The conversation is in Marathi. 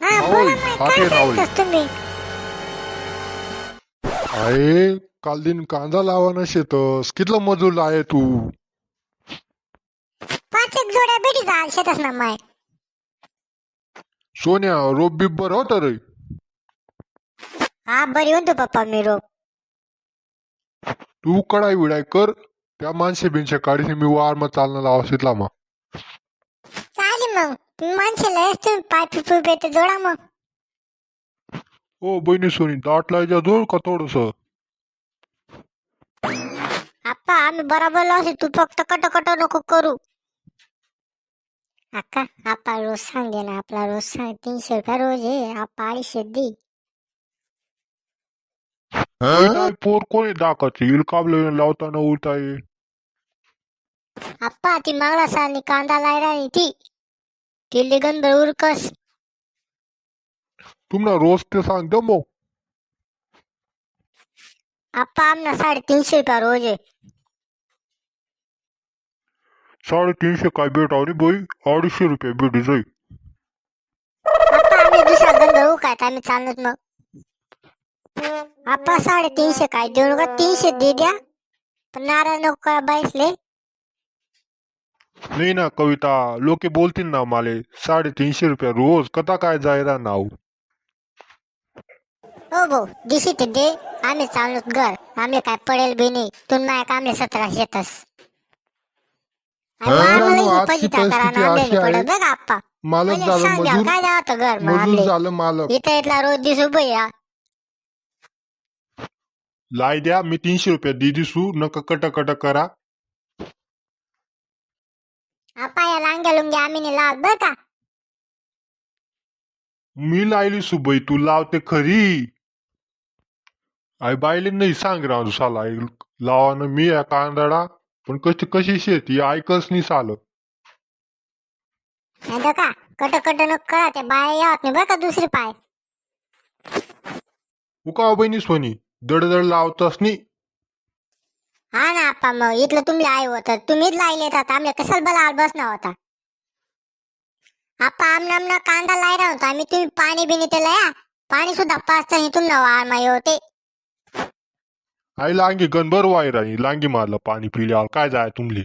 हा बोला हात काय. सांगतोस तुम्ही? आहे काल दिन कांदा लावाना शेतस. कितलं मजूर आहे तू? पाच एक जोड्या भेटी जा शेतच ना माय. सोन्या रोप बिब बर होत रे? हा बरी म्हणतो पप्पा मी रोप. तू कडाई विडाय कर त्या माणसे बिनशे काढी मी वार मग चालना लावा शितला मग मग माणसाला तुम्ही पाय पिपू बेट जोडा मग. ओ बहिणी सोनी दाट लायच्या जोड का थोडस? आप्पा आम्ही बरोबर लावशी तू फक्त कट कट नको करू. अक्का आपा रोज सांगे ना आपला रोज सांग तीनशे रुपया रोज आहे आपा अडीचशे दे. पोर कोणी दाखवायची इल काबले लावताना उलटाय आप्पा ती मागला सालनी कांदा लायला ती. लिगन भर उरकस तुम्हाला रोज ते सांग दे मग. आप्पा आमना साडेतीनशे रुपया रोज आहे. साडेतीनशे काय भेट आणि बाई अडीचशे रुपये भेटी जाई आप्पा आम्ही दुसरा गंध काय आम्ही चालत मग. आप्पा साडेतीनशे काय देऊ नका? तीनशे दे द्या. पण नाराज नको करा बाईसले? नाही ना कविता लोके बोलतील ना माले साडेतीनशे रुपये रोज कथा काय जायरा नाव? हो भाऊ दिशी ते दे आम्ही चाललो घर आम्ही काय पडेल बी नाही तुम्ही नाही का आम्ही सतरा शेतस. आणि आम्हाला आजची फजिता करा परिस्थिती ना अशी आहे. पडत बघ आप्पा. मालक पहिले झालं सांग द्या, मजूर काय घर मग मजूर आपले झालं मालक. इथं इथला रोज दिसू भैया लाई द्या मी तीनशे रुपये दी दिसू नका कट कट करा. आपा या लांग्या आम्ही नाही लावत बर का? मी लायली सुबई तू लावते खरी. आई बाईले नाही सांग राव साला आई लावा ना मी या कांदडा पण कशी कशी शेती ऐकच नाही साल. नाही तर का? कट कट नको करा त्या बाया यावत नाही बर का दुसरी पाय. उका बहिणी सोनी दडदड लावतस नी हा ना आप्पा मग इथलं तुम्ही आई होत तुम्हीच लायले येतात आम्ही कशाला बला आल बसना होता? आप्पा आमना आमना कांदा लायला होता आम्ही तुम्ही पाणी बिनी ते लया पाणी सुद्धा पाच तास तुमना माय होते. आई लांगी गणभर वायर आणि लांगी मारलं पाणी पिल्यावर काय जाय तुमले